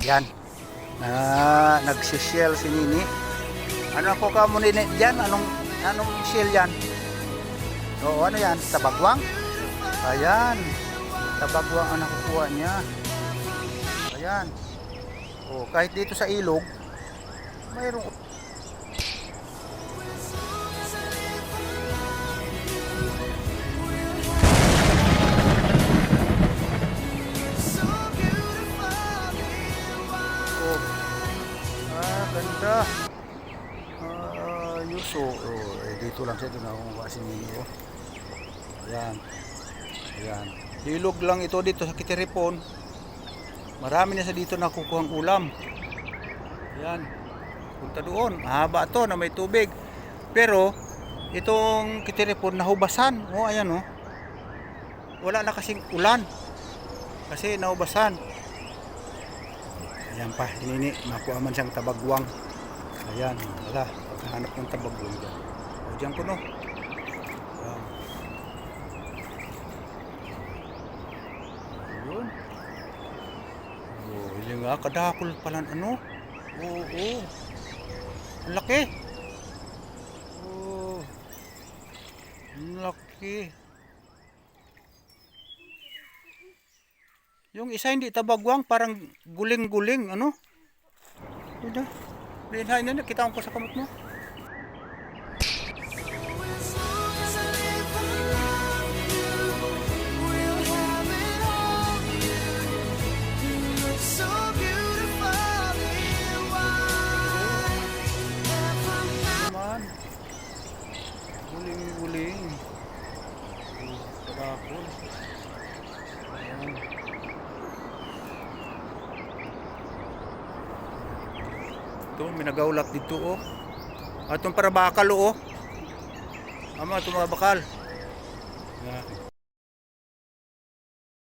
Yan. Na nagsishell si Nini. Ano ako ka mo nini diyan? Anong anong shell yan? Oo, ano yan? Tabagwang? Ayan. Tabagwang ang nakukuha niya. Ayan. Oh, kahit dito sa ilog, mayroong ganda. Ah, yuso. Oh, eh, dito lang siya. Doon ako kasi nino. Ayan. Ayan. Ilog lang ito dito sa Kitiripon. Marami na sa dito nakukuhang ulam. Ayan. Punta doon. Mahaba to na may tubig. Pero, itong Kitiripon nahubasan. Oh, ayan oh. Wala na kasing ulan. Kasi nahubasan. Ayan pa, hinini, makuha man siyang tabagwang. Ayan, wala, pagkahanap ng tabagwang dyan. O dyan ko no. Ayan. Oh, yun nga, kadakol pala ano. Oo, oo. Ang laki. Oh. Ang laki. Yung isa hindi tabagwang, parang guling-guling, ano? Ito. Binhay na, nakita ko sa kamot mo. Guling-guling. Kadakol. Ayan. Ito, may nagaulat dito oh. At itong para bakal oh. Ama, itong bakal. Yan.